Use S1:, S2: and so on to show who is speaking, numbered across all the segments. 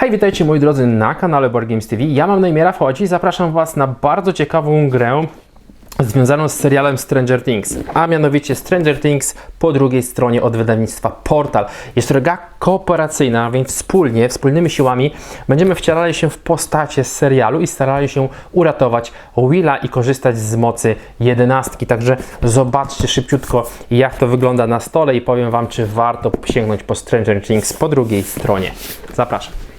S1: Hej, witajcie moi drodzy na kanale Board Games TV. Ja mam na imię Rafał i zapraszam Was na bardzo ciekawą grę związaną z serialem Stranger Things, a mianowicie Stranger Things po drugiej stronie od wydawnictwa Portal. Jest to gra kooperacyjna, więc wspólnie, wspólnymi siłami będziemy wcielali się w postacie z serialu i starali się uratować Willa i korzystać z mocy jedenastki. Także zobaczcie szybciutko jak to wygląda na stole i powiem Wam, czy warto sięgnąć po Stranger Things po drugiej stronie. Zapraszam.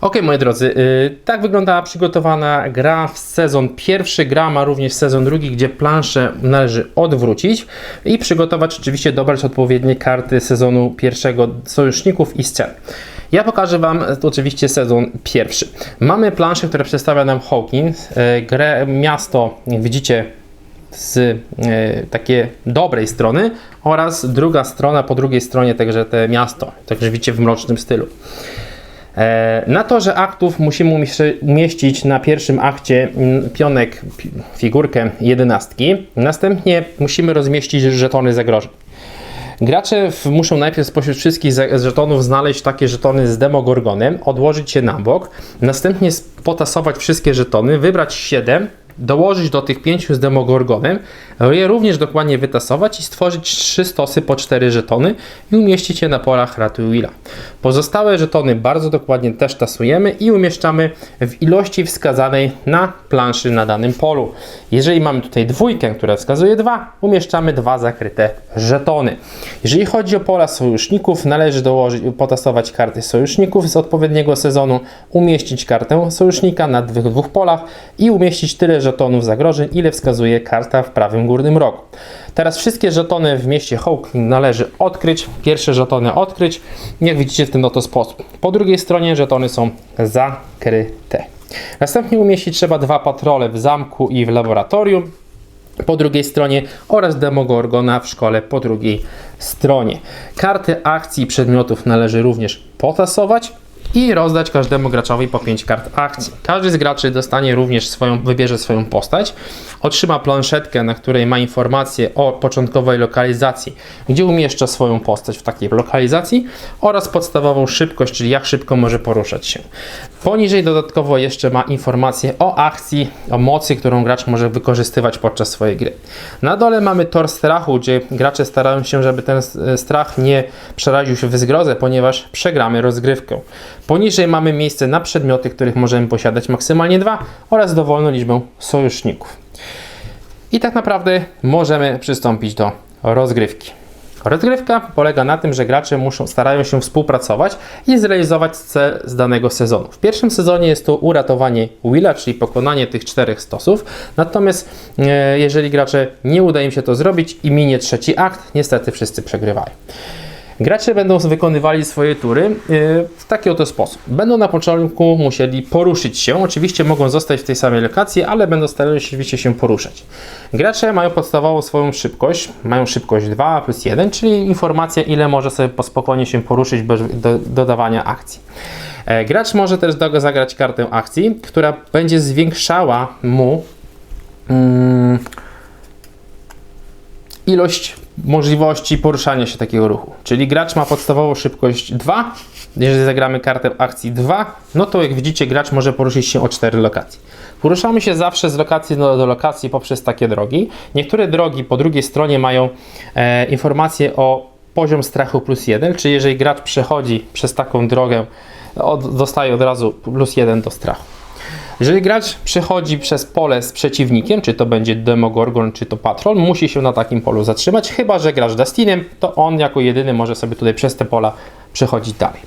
S1: Ok, moi drodzy, yy, tak wygląda przygotowana gra w sezon pierwszy. Gra ma również sezon drugi, gdzie planszę należy odwrócić i przygotować, oczywiście dobrać odpowiednie karty sezonu pierwszego sojuszników i scen. Ja pokażę Wam oczywiście sezon pierwszy. Mamy planszę, która przedstawia nam Hawkins, yy, grę, miasto, widzicie, z e, takiej dobrej strony oraz druga strona, po drugiej stronie także te miasto, także widzicie w mrocznym stylu. E, Na torze aktów musimy umieści- umieścić na pierwszym akcie mm, pionek, pi- figurkę jedenastki. Następnie musimy rozmieścić żetony zagrożeń. Gracze muszą najpierw spośród wszystkich żetonów znaleźć takie żetony z demogorgonem, odłożyć je na bok, następnie potasować wszystkie żetony, wybrać 7, dołożyć do tych 5 z demogorgonem, je również dokładnie wytasować i stworzyć 3 stosy po 4 żetony i umieścić je na polach Ratuj Willa. Pozostałe żetony bardzo dokładnie też tasujemy i umieszczamy w ilości wskazanej na planszy na danym polu. Jeżeli mamy tutaj dwójkę, która wskazuje 2, umieszczamy dwa zakryte żetony. Jeżeli chodzi o pola sojuszników, należy dołożyć, potasować karty sojuszników z odpowiedniego sezonu, umieścić kartę sojusznika na dwóch, dwóch polach i umieścić tyle żetonów zagrożeń, ile wskazuje karta w prawym górnym rogu. Teraz wszystkie żetony w mieście Hawking należy odkryć. Pierwsze żetony odkryć, jak widzicie w ten oto sposób. Po drugiej stronie żetony są zakryte. Następnie umieścić trzeba dwa patrole w zamku i w laboratorium po drugiej stronie oraz Demogorgona w szkole po drugiej stronie. Karty akcji i przedmiotów należy również potasować i rozdać każdemu graczowi po 5 kart akcji. Każdy z graczy dostanie również swoją, wybierze swoją postać, otrzyma planszetkę, na której ma informacje o początkowej lokalizacji, gdzie umieszcza swoją postać w takiej lokalizacji oraz podstawową szybkość, czyli jak szybko może poruszać się. Poniżej dodatkowo jeszcze ma informacje o akcji, o mocy, którą gracz może wykorzystywać podczas swojej gry. Na dole mamy tor strachu, gdzie gracze starają się, żeby ten e, strach nie przeraził się w zgrozę, ponieważ przegramy rozgrywkę. Poniżej mamy miejsce na przedmioty, których możemy posiadać maksymalnie dwa oraz dowolną liczbę sojuszników. I tak naprawdę możemy przystąpić do rozgrywki. Rozgrywka polega na tym, że gracze muszą, starają się współpracować i zrealizować cel z danego sezonu. W pierwszym sezonie jest to uratowanie Willa, czyli pokonanie tych czterech stosów. Natomiast e, jeżeli gracze nie uda im się to zrobić i minie trzeci akt, niestety wszyscy przegrywają. Gracze będą wykonywali swoje tury yy, w taki oto sposób. Będą na początku musieli poruszyć się. Oczywiście mogą zostać w tej samej lokacji, ale będą starali się oczywiście się poruszać. Gracze mają podstawową swoją szybkość. Mają szybkość 2 plus 1, czyli informacja, ile może sobie po spokojnie się poruszyć bez do, dodawania akcji. E, Gracz może też zagrać kartę akcji, która będzie zwiększała mu mm, ilość możliwości poruszania się takiego ruchu. Czyli gracz ma podstawową szybkość 2. Jeżeli zagramy kartę akcji 2, no to jak widzicie, gracz może poruszyć się o 4 lokacje. Poruszamy się zawsze z lokacji do, do lokacji poprzez takie drogi. Niektóre drogi po drugiej stronie mają e, informacje o poziom strachu plus 1, czyli jeżeli gracz przechodzi przez taką drogę, od, dostaje od razu plus 1 do strachu. Jeżeli gracz przechodzi przez pole z przeciwnikiem, czy to będzie Demogorgon, czy to Patrol, musi się na takim polu zatrzymać, chyba że gracz Dustinem, to on jako jedyny może sobie tutaj przez te pola przechodzić dalej.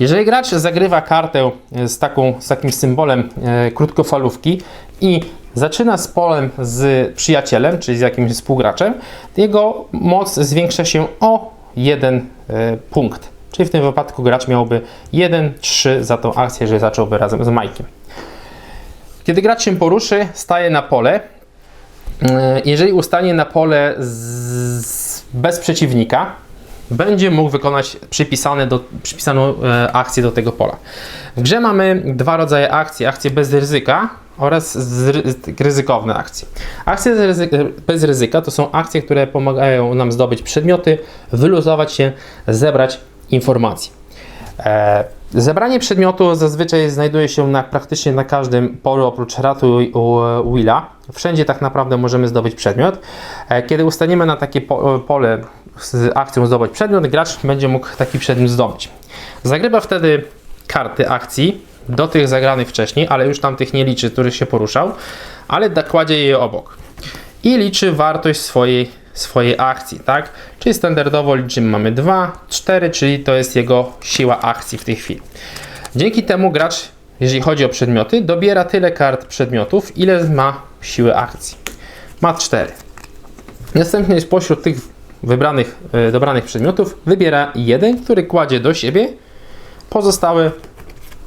S1: Jeżeli gracz zagrywa kartę z, taką, z takim symbolem e, krótkofalówki i zaczyna z polem z przyjacielem, czyli z jakimś współgraczem, jego moc zwiększa się o jeden e, punkt. Czyli w tym wypadku gracz miałby 1-3 za tą akcję, jeżeli zacząłby razem z Majkiem. Kiedy gracz się poruszy, staje na pole. E, Jeżeli ustanie na pole z, bez przeciwnika, będzie mógł wykonać przypisane do, przypisaną e, akcję do tego pola. W grze mamy dwa rodzaje akcji: akcje bez ryzyka oraz ryzykowne akcje. Akcje bez ryzyka to są akcje, które pomagają nam zdobyć przedmioty, wyluzować się, zebrać informacje. E, Zebranie przedmiotu zazwyczaj znajduje się na, praktycznie na każdym polu oprócz ratu Willa. Wszędzie tak naprawdę możemy zdobyć przedmiot. E, Kiedy ustaniemy na takie po, pole z akcją zdobyć przedmiot, gracz będzie mógł taki przedmiot zdobyć. Zagrywa wtedy karty akcji do tych zagranych wcześniej, ale już tamtych nie liczy, których się poruszał, ale kładzie je obok i liczy wartość swojej, swojej akcji, tak? Czyli standardowo liczymy mamy 2, 4, czyli to jest jego siła akcji w tej chwili. Dzięki temu gracz, jeżeli chodzi o przedmioty, dobiera tyle kart przedmiotów, ile ma siły akcji. Ma 4. Następnie spośród tych wybranych, e, dobranych przedmiotów wybiera jeden, który kładzie do siebie, pozostałe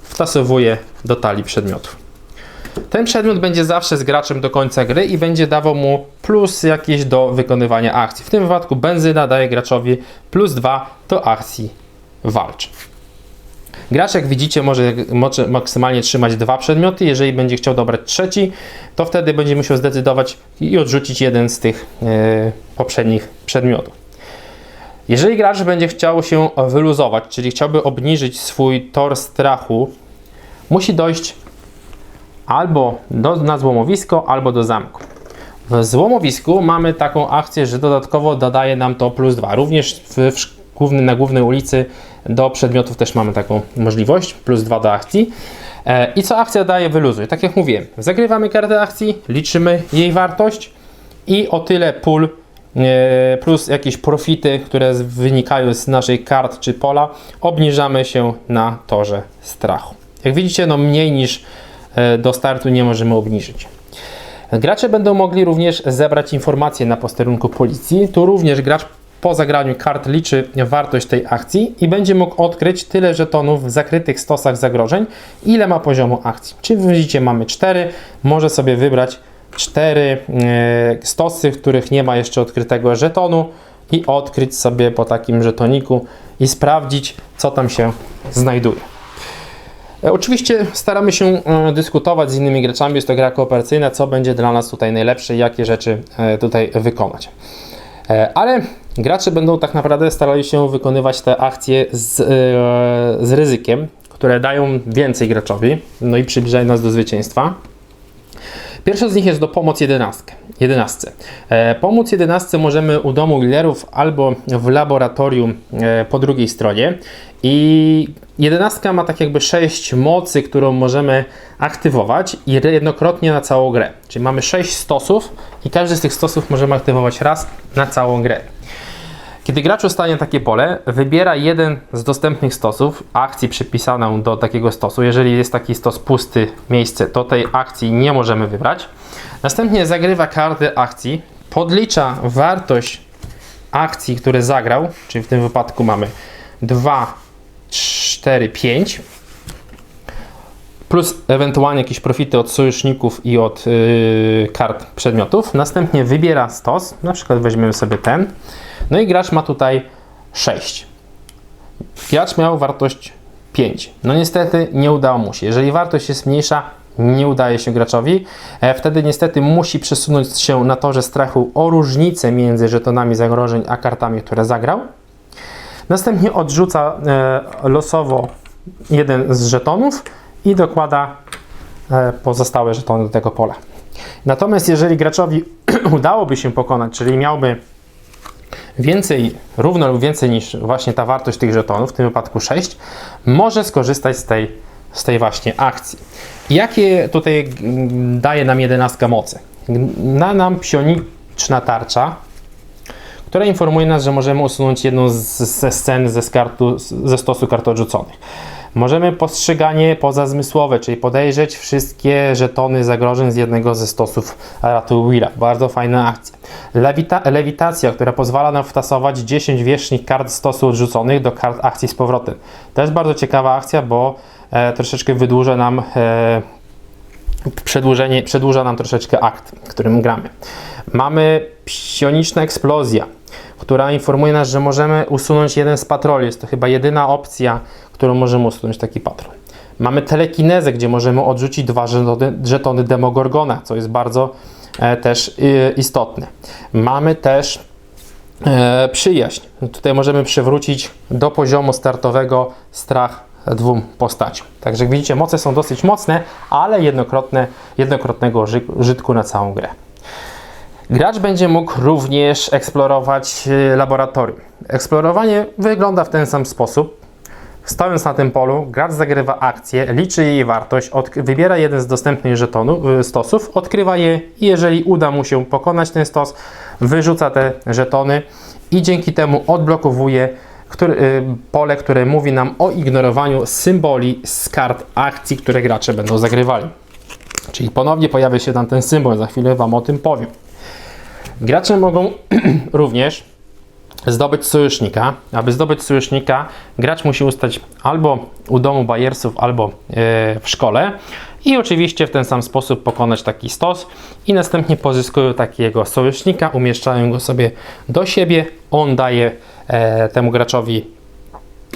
S1: wtasowuje do talii przedmiotów. Ten przedmiot będzie zawsze z graczem do końca gry i będzie dawał mu plus jakieś do wykonywania akcji. W tym wypadku benzyna daje graczowi plus 2 do akcji walcz. Gracz, jak widzicie, może, może maksymalnie trzymać dwa przedmioty. Jeżeli będzie chciał dobrać trzeci, to wtedy będzie musiał zdecydować i odrzucić jeden z tych e, poprzednich przedmiotów. Jeżeli gracz będzie chciał się wyluzować, czyli chciałby obniżyć swój tor strachu, musi dojść albo do, na złomowisko, albo do zamku. W złomowisku mamy taką akcję, że dodatkowo dodaje nam to plus 2. Również w, w główny, na głównej ulicy do przedmiotów też mamy taką możliwość, plus 2 do akcji. E, I co akcja daje? Wyluzuj. Tak jak mówiłem, zagrywamy kartę akcji, liczymy jej wartość i o tyle pól e, plus jakieś profity, które wynikają z naszych kart czy pola, obniżamy się na torze strachu. Jak widzicie, no mniej niż do startu nie możemy obniżyć. Gracze będą mogli również zebrać informacje na posterunku policji. Tu również gracz po zagraniu kart liczy wartość tej akcji i będzie mógł odkryć tyle żetonów w zakrytych stosach zagrożeń, ile ma poziomu akcji. Czyli widzicie, mamy 4, może sobie wybrać 4 stosy, w których nie ma jeszcze odkrytego żetonu i odkryć sobie po takim żetoniku i sprawdzić, co tam się znajduje. E, Oczywiście staramy się e, dyskutować z innymi graczami, jest to gra kooperacyjna, co będzie dla nas tutaj najlepsze, jakie rzeczy e, tutaj wykonać. Ale gracze będą tak naprawdę starali się wykonywać te akcje z, z ryzykiem, które dają więcej graczowi, no i przybliżają nas do zwycięstwa. Pierwsza z nich jest do pomoc 11. 11. E, pomóc 11 możemy u domu Willerów albo w laboratorium e, po drugiej stronie. I 11 ma tak jakby 6 mocy, którą możemy aktywować jednokrotnie na całą grę. Czyli mamy 6 stosów i każdy z tych stosów możemy aktywować raz na całą grę. Kiedy gracz dostanie takie pole, wybiera jeden z dostępnych stosów, akcji przypisaną do takiego stosu. Jeżeli jest taki stos pusty miejsce, to tej akcji nie możemy wybrać. Następnie zagrywa kartę akcji, podlicza wartość akcji, które zagrał, czyli w tym wypadku mamy 2, 4, 5 plus ewentualnie jakieś profity od sojuszników i od yy, kart przedmiotów. Następnie wybiera stos, na przykład weźmiemy sobie ten. No i gracz ma tutaj 6. Gracz miał wartość 5. No niestety nie udało mu się. Jeżeli wartość jest mniejsza, nie udaje się graczowi. E, wtedy niestety musi przesunąć się na torze strachu o różnicę między żetonami zagrożeń a kartami, które zagrał. Następnie odrzuca e, losowo jeden z żetonów i dokłada e, pozostałe żetony do tego pola. Natomiast jeżeli graczowi udałoby się pokonać, czyli miałby więcej, równo lub więcej niż właśnie ta wartość tych żetonów, w tym wypadku 6, może skorzystać z tej, z tej właśnie akcji. Jakie tutaj mm, daje nam 11 mocy? Da nam psioniczna tarcza, która informuje nas, że możemy usunąć jedną z, ze scen ze, skartu, ze stosu kart odrzuconych. Możemy postrzeganie pozazmysłowe, czyli podejrzeć wszystkie żetony zagrożeń z jednego ze stosów ratu Willa. Bardzo fajna akcja. Lewita, lewitacja, która pozwala nam wtasować 10 wierzchnich kart stosu odrzuconych do kart akcji z powrotem. To jest bardzo ciekawa akcja, bo e, troszeczkę wydłuża nam e, przedłużenie, przedłuża nam troszeczkę akt, którym gramy. Mamy psioniczna eksplozja, która informuje nas, że możemy usunąć jeden z patroli. Jest to chyba jedyna opcja, którą możemy usunąć taki patrol. Mamy telekinezę, gdzie możemy odrzucić dwa żetony, żetony Demogorgona, co jest bardzo e, też y, istotne. Mamy też e, przyjaźń. Tutaj możemy przywrócić do poziomu startowego strach dwóm postaciom. Także jak widzicie, moce są dosyć mocne, ale jednokrotne, jednokrotnego ży- użytku na całą grę. Gracz będzie mógł również eksplorować e, laboratorium. Eksplorowanie wygląda w ten sam sposób. Stojąc na tym polu, gracz zagrywa akcję, liczy jej wartość, wybiera jeden z dostępnych żetonów, y, stosów, odkrywa je i jeżeli uda mu się pokonać ten stos, wyrzuca te żetony i dzięki temu odblokowuje który, y, pole, które mówi nam o ignorowaniu symboli z kart akcji, które gracze będą zagrywali. Czyli ponownie pojawia się tam ten symbol, za chwilę Wam o tym powiem. Gracze mogą również zdobyć sojusznika. Aby zdobyć sojusznika, gracz musi ustać albo u domu Bayersów, albo e, w szkole i oczywiście w ten sam sposób pokonać taki stos i następnie pozyskują takiego sojusznika, umieszczają go sobie do siebie, on daje e, temu graczowi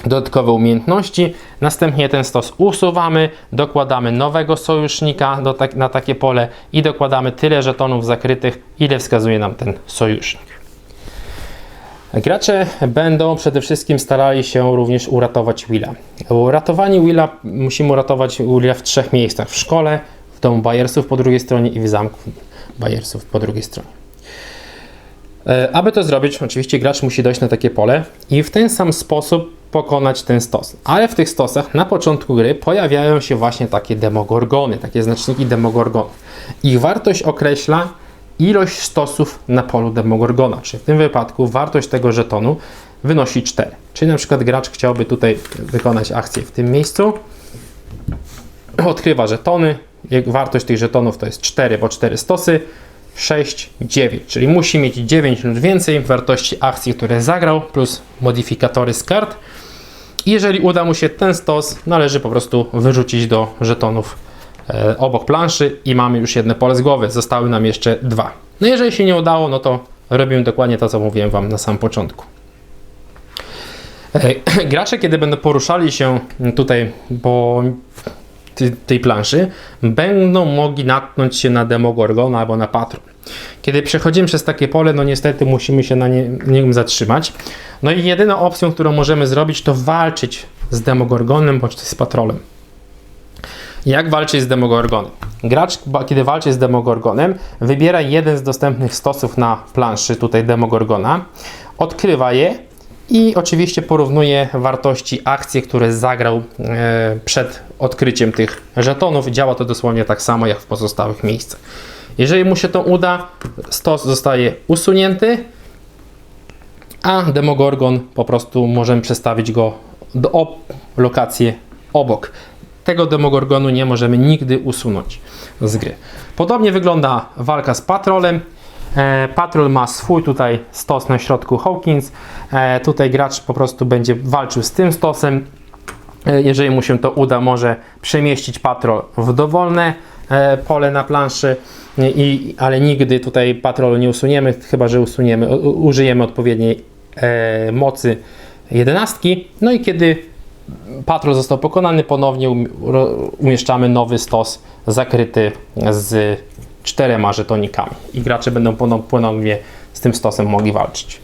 S1: dodatkowe umiejętności. Następnie ten stos usuwamy, dokładamy nowego sojusznika do tak, na takie pole i dokładamy tyle żetonów zakrytych, ile wskazuje nam ten sojusznik. Gracze będą przede wszystkim starali się również uratować Willa. Uratowanie Willa musimy uratować Willa w trzech miejscach: w szkole, w domu Bayersów po drugiej stronie i w zamku Bayersów po drugiej stronie. E, Aby to zrobić, oczywiście gracz musi dojść na takie pole i w ten sam sposób pokonać ten stos. Ale w tych stosach na początku gry pojawiają się właśnie takie demogorgony, takie znaczniki demogorgonów. Ich wartość określa ilość stosów na polu demogorgona, czyli w tym wypadku wartość tego żetonu wynosi 4. Czyli na przykład gracz chciałby tutaj wykonać akcję w tym miejscu, odkrywa żetony, wartość tych żetonów to jest 4, bo 4 stosy, 6, 9, czyli musi mieć 9 lub więcej wartości akcji, które zagrał, plus modyfikatory z kart. Jeżeli uda mu się ten stos, należy po prostu wyrzucić do żetonów obok planszy i mamy już jedno pole z głowy. Zostały nam jeszcze dwa. No jeżeli się nie udało, no to robimy dokładnie to, co mówiłem Wam na samym początku. E, Gracze, kiedy będą poruszali się tutaj po tej planszy, będą mogli natknąć się na Demogorgona albo na Patron. Kiedy przechodzimy przez takie pole, no niestety musimy się na nim zatrzymać. No i jedyną opcją, którą możemy zrobić, to walczyć z Demogorgonem bądź z Patrolem. Jak walczyć z Demogorgonem? Gracz, kiedy walczy z Demogorgonem, wybiera jeden z dostępnych stosów na planszy, tutaj Demogorgona, odkrywa je i oczywiście porównuje wartości akcji, które zagrał e, przed odkryciem tych żetonów. Działa to dosłownie tak samo jak w pozostałych miejscach. Jeżeli mu się to uda, stos zostaje usunięty, a Demogorgon po prostu możemy przestawić go do lokację obok. Tego Demogorgonu nie możemy nigdy usunąć z gry. Podobnie wygląda walka z Patrolem. E, Patrol ma swój tutaj stos na środku Hawkins. E, tutaj gracz po prostu będzie walczył z tym stosem. E, Jeżeli mu się to uda, może przemieścić patrol w dowolne pole na planszy, i, ale nigdy tutaj patrolu nie usuniemy, chyba że usuniemy, użyjemy odpowiedniej mocy jedenastki. No i kiedy patrol został pokonany, ponownie um, umieszczamy nowy stos zakryty z czterema żetonikami i gracze będą ponow- ponownie z tym stosem mogli walczyć.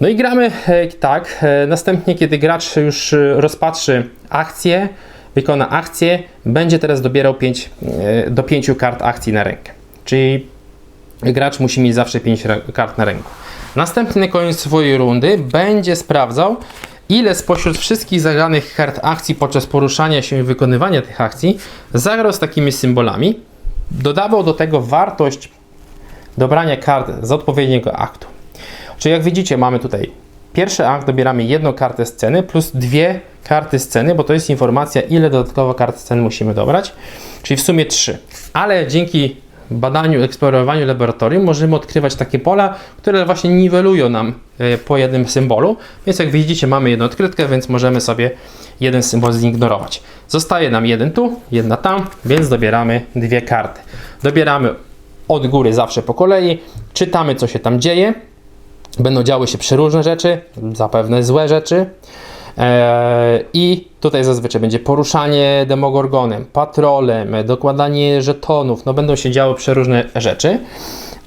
S1: No i gramy e, tak. e, Następnie, kiedy gracz już e, rozpatrzy akcję, wykona akcję, będzie teraz dobierał 5, do 5 kart akcji na rękę. Czyli gracz musi mieć zawsze 5 kart na ręku. Następny na koniec swojej rundy będzie sprawdzał, ile spośród wszystkich zagranych kart akcji podczas poruszania się i wykonywania tych akcji zagrał z takimi symbolami. Dodawał do tego wartość dobrania kart z odpowiedniego aktu. Czyli jak widzicie, mamy tutaj pierwszy akt, dobieramy jedną kartę sceny plus dwie karty sceny, bo to jest informacja, ile dodatkowo kart sceny musimy dobrać, czyli w sumie trzy. Ale dzięki badaniu, eksplorowaniu laboratorium możemy odkrywać takie pola, które właśnie niwelują nam po jednym symbolu. Więc jak widzicie, mamy jedną odkrytkę, więc możemy sobie jeden symbol zignorować. Zostaje nam jeden tu, jedna tam, więc dobieramy dwie karty. Dobieramy od góry zawsze po kolei, czytamy co się tam dzieje, Będą działy się przeróżne rzeczy, zapewne złe rzeczy. Eee, I tutaj zazwyczaj będzie poruszanie demogorgonem, patrolem, dokładanie żetonów. No będą się działy przeróżne rzeczy,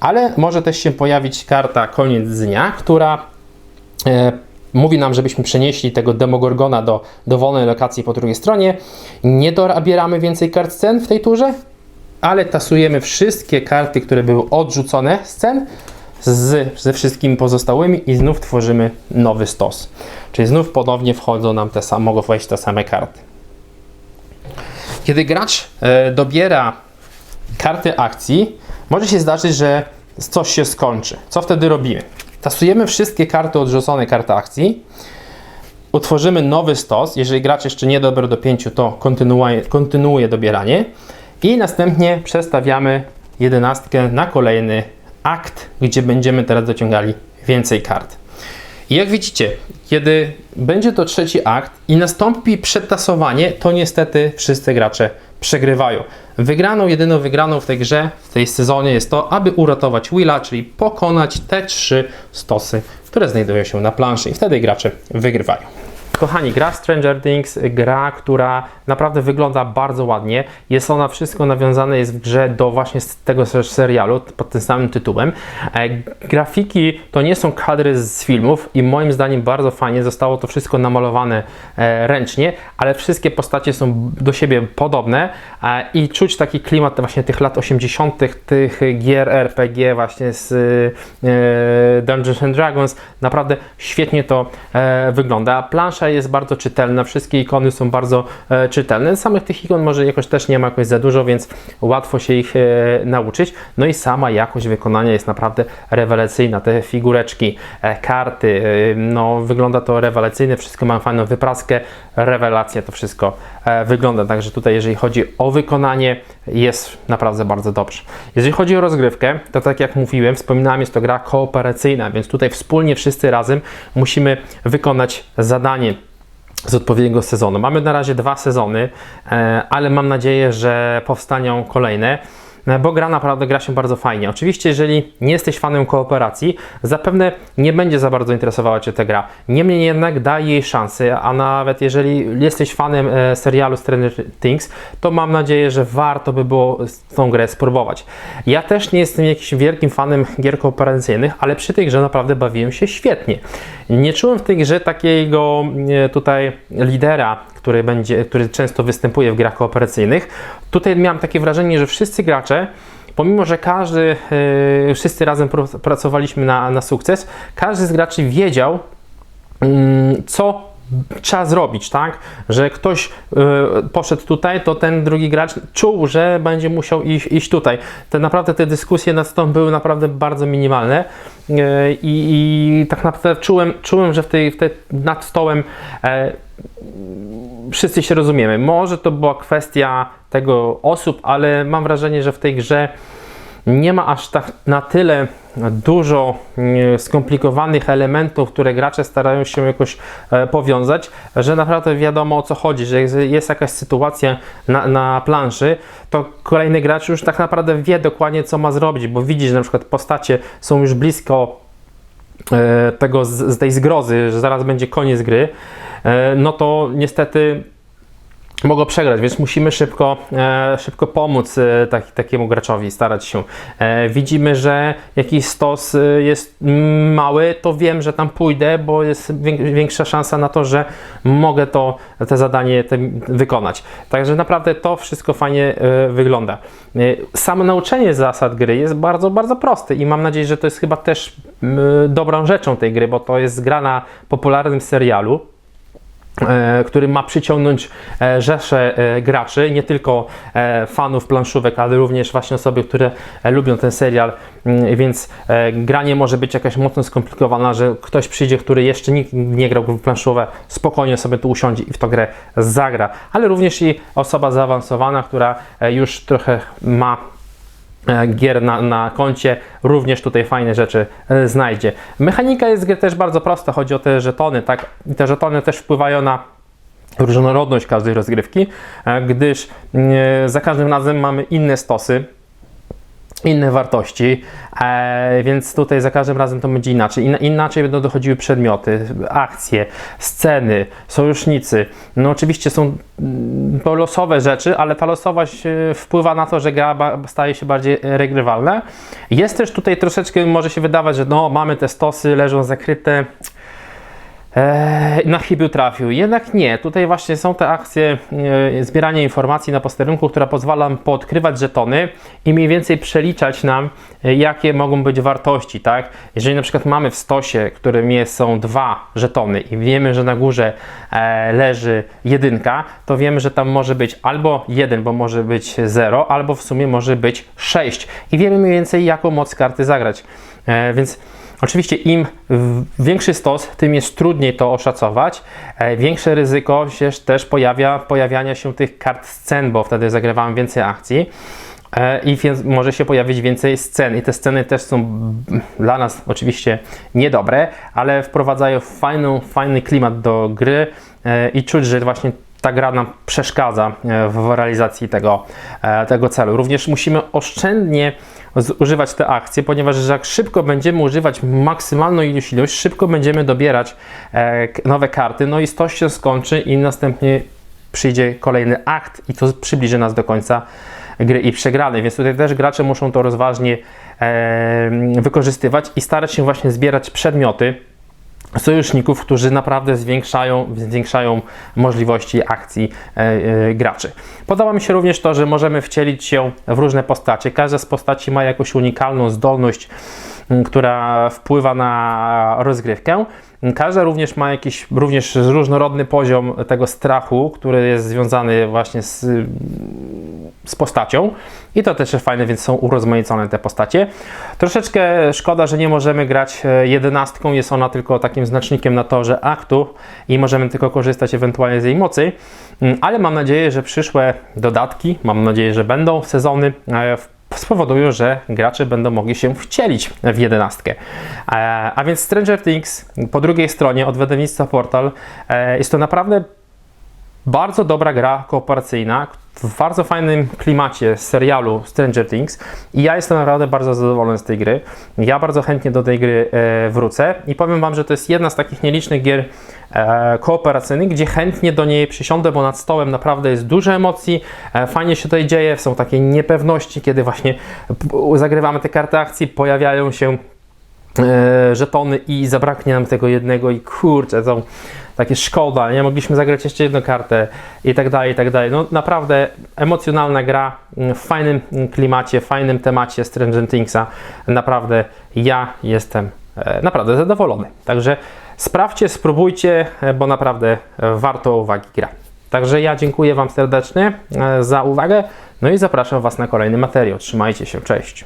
S1: ale może też się pojawić karta koniec dnia, która e, mówi nam, żebyśmy przenieśli tego Demogorgona do dowolnej lokacji po drugiej stronie. Nie dorabieramy więcej kart scen w tej turze, ale tasujemy wszystkie karty, które były odrzucone z scen z, ze wszystkimi pozostałymi i znów tworzymy nowy stos. Czyli znów ponownie wchodzą nam te same, mogą wejść te same karty. Kiedy gracz e, dobiera karty akcji, może się zdarzyć, że coś się skończy. Co wtedy robimy? Tasujemy wszystkie karty odrzucone, karty akcji, utworzymy nowy stos. Jeżeli gracz jeszcze nie dobrał do 5, to kontynuuje, kontynuuje dobieranie i następnie przestawiamy jedenastkę na kolejny akt, gdzie będziemy teraz dociągali więcej kart. I jak widzicie, kiedy będzie to trzeci akt i nastąpi przetasowanie, to niestety wszyscy gracze przegrywają. Wygraną, jedyną wygraną w tej grze, w tej sezonie jest to, aby uratować Willa, czyli pokonać te trzy stosy, które znajdują się na planszy i wtedy gracze wygrywają. Kochani, gra Stranger Things, gra, która naprawdę wygląda bardzo ładnie. Jest ona wszystko nawiązane jest w grze do właśnie tego serialu pod tym samym tytułem. E, grafiki to nie są kadry z filmów i moim zdaniem bardzo fajnie zostało to wszystko namalowane e, ręcznie, ale wszystkie postacie są do siebie podobne e, i czuć taki klimat właśnie tych lat 80., tych gier RPG właśnie z Dungeons and Dragons. Naprawdę świetnie to wygląda. Plansza jest bardzo czytelna, wszystkie ikony są bardzo e, czytelne. Samych tych ikon może jakoś też nie ma jakoś za dużo, więc łatwo się ich e, nauczyć. No i sama jakość wykonania jest naprawdę rewelacyjna. Te figureczki, e, karty, e, no wygląda to rewelacyjnie, wszystko ma fajną wypraskę, rewelacja to wszystko e, wygląda. Także tutaj jeżeli chodzi o wykonanie, jest naprawdę bardzo dobrze. Jeżeli chodzi o rozgrywkę, to tak jak mówiłem, wspominałem, jest to gra kooperacyjna, więc tutaj wspólnie wszyscy razem musimy wykonać zadanie z odpowiedniego sezonu. Mamy na razie dwa sezony, e, ale mam nadzieję, że powstaną kolejne. E, Bo gra naprawdę gra się bardzo fajnie. Oczywiście, jeżeli nie jesteś fanem kooperacji, zapewne nie będzie za bardzo interesowała Cię ta gra. Niemniej jednak daj jej szansę, a nawet jeżeli jesteś fanem e, serialu Stranger Things, to mam nadzieję, że warto by było tą grę spróbować. Ja też nie jestem jakimś wielkim fanem gier kooperacyjnych, ale przy tej grze naprawdę bawiłem się świetnie. Nie czułem w tej grze takiego e, tutaj lidera, który, będzie, który często występuje w grach kooperacyjnych. Tutaj miałem takie wrażenie, że wszyscy gracze, pomimo że każdy, e, wszyscy razem pr- pracowaliśmy na, na sukces, każdy z graczy wiedział, mm, co trzeba zrobić, tak? Że ktoś y, poszedł tutaj, to ten drugi gracz czuł, że będzie musiał iść, iść tutaj. Te naprawdę te dyskusje nad stołem były naprawdę bardzo minimalne y, i, tak naprawdę czułem, czułem że w tej, w tej nad stołem e, wszyscy się rozumiemy. Może to była kwestia tego osób, ale mam wrażenie, że w tej grze nie ma aż tak na tyle dużo e, skomplikowanych elementów, które gracze starają się jakoś e, powiązać, że naprawdę wiadomo o co chodzi, że jest- jakaś sytuacja na, na planszy, to kolejny gracz już tak naprawdę wie dokładnie co ma zrobić, bo widzi, że na przykład postacie są już blisko tego z, z tej zgrozy, że zaraz będzie koniec gry, e, no to niestety mogą przegrać, więc musimy szybko, e, szybko pomóc e, tak, takiemu graczowi, starać się. E, widzimy, że jakiś stos jest mały, to wiem, że tam pójdę, bo jest wię- większa szansa na to, że mogę to, te zadanie wykonać. Także naprawdę to wszystko fajnie wygląda. Samo nauczenie zasad gry jest bardzo, bardzo proste i mam nadzieję, że to jest chyba też dobrą rzeczą tej gry, bo to jest gra na popularnym serialu który ma przyciągnąć e, rzesze e, graczy, nie tylko e, fanów planszówek, ale również właśnie osoby, które e, lubią ten serial, Mm, więc e, gra nie może być jakaś mocno skomplikowana, że ktoś przyjdzie, który jeszcze nikt nie grał w planszówę, spokojnie sobie tu usiądzie i w tą grę zagra, ale również i osoba zaawansowana, która e, już trochę ma e, gier na, na koncie, również tutaj fajne rzeczy e, znajdzie. Mechanika jest też bardzo prosta, chodzi o te żetony, tak? I te żetony też wpływają na różnorodność każdej rozgrywki, e, gdyż e, za każdym razem mamy inne stosy, inne wartości, e, więc tutaj za każdym razem to będzie inaczej. In, inaczej będą dochodziły przedmioty, akcje, sceny, sojusznicy. No oczywiście są mm, losowe rzeczy, ale ta losowość e, wpływa na to, że gra staje się bardziej regrywalna. Jest też tutaj troszeczkę, może się wydawać, że no mamy te stosy, leżą zakryte. Eee, na chybił trafił. Jednak nie. Tutaj właśnie są te akcje e, zbierania informacji na posterunku, która pozwala nam poodkrywać żetony i mniej więcej przeliczać nam, e, jakie mogą być wartości, tak? Jeżeli na przykład mamy w stosie, którym jest, są dwa żetony i wiemy, że na górze e, leży jedynka, to wiemy, że tam może być albo jeden, bo może być 0, albo w sumie może być 6 i wiemy mniej więcej, jaką moc karty zagrać. E, więc Oczywiście im większy stos, tym jest trudniej to oszacować. E, Większe ryzyko się też pojawia pojawiania się tych kart scen, bo wtedy zagrywamy więcej akcji. E, I może się pojawić więcej scen, i te sceny też są dla nas oczywiście niedobre, ale wprowadzają fajną, fajny klimat do gry e, i czuć, że właśnie ta gra nam przeszkadza e, w realizacji tego, e, tego celu. Również musimy oszczędnie używać te akcje, ponieważ jak szybko będziemy używać maksymalną ilość, ilość szybko będziemy dobierać e, nowe karty, no i stos się skończy i następnie przyjdzie kolejny akt i to przybliży nas do końca gry i przegranej, więc tutaj też gracze muszą to rozważnie wykorzystywać i starać się właśnie zbierać przedmioty, sojuszników, którzy naprawdę zwiększają, zwiększają możliwości akcji e, e, graczy. Podoba mi się również to, że możemy wcielić się w różne postacie. Każda z postaci ma jakąś unikalną zdolność, która wpływa na rozgrywkę. Każda również ma jakiś również różnorodny poziom tego strachu, który jest związany właśnie z, z postacią. I to też jest fajne, więc są urozmaicone te postacie. Troszeczkę szkoda, że nie możemy grać e, jedenastką, jest ona tylko takim znacznikiem na torze aktu i możemy tylko korzystać ewentualnie z jej mocy, Mm, ale mam nadzieję, że przyszłe dodatki, mam nadzieję, że będą sezony e, w- spowodują, że gracze będą mogli się wcielić w jedenastkę. E, A więc Stranger Things po drugiej stronie od wydawnictwa Portal e, jest to naprawdę bardzo dobra gra kooperacyjna w bardzo fajnym klimacie serialu Stranger Things i ja jestem naprawdę bardzo zadowolony z tej gry. Ja bardzo chętnie do tej gry e, wrócę i powiem Wam, że to jest jedna z takich nielicznych gier e, kooperacyjnych, gdzie chętnie do niej przysiądę, bo nad stołem naprawdę jest dużo emocji, e, fajnie się tutaj dzieje, są takie niepewności, kiedy właśnie zagrywamy te karty akcji, pojawiają się żetony i zabraknie nam tego jednego i kurczę, to takie szkoda, nie mogliśmy zagrać jeszcze jedną kartę i tak dalej, i tak dalej. No naprawdę emocjonalna gra w fajnym klimacie, w fajnym temacie Stranger Thingsa. Naprawdę ja jestem e, naprawdę zadowolony. Także sprawdźcie, spróbujcie, e, bo naprawdę e, warto uwagi gra. Także ja dziękuję Wam serdecznie e, za uwagę, no i zapraszam Was na kolejny materiał. Trzymajcie się, cześć.